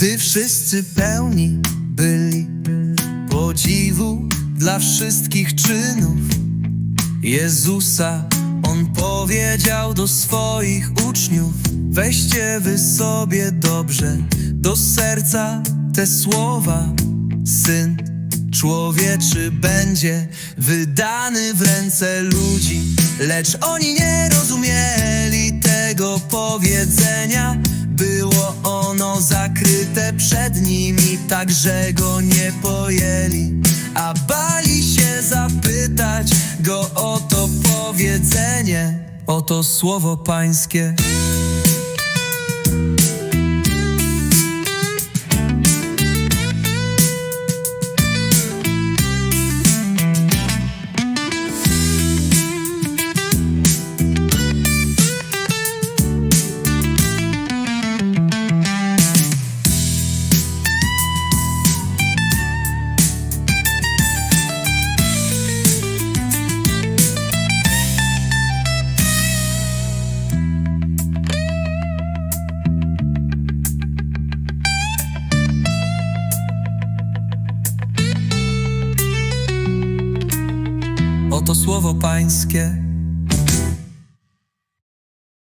Gdy wszyscy pełni byli podziwu dla wszystkich czynów Jezusa, On powiedział do swoich uczniów: Weźcie wy sobie dobrze do serca te słowa. Syn człowieczy będzie wydany w ręce ludzi, lecz oni nie rozumieli tego powiedzenia. Przed nimi, tak że go nie pojęli, a bali się zapytać go o to powiedzenie, o to słowo pańskie. Oto słowo pańskie.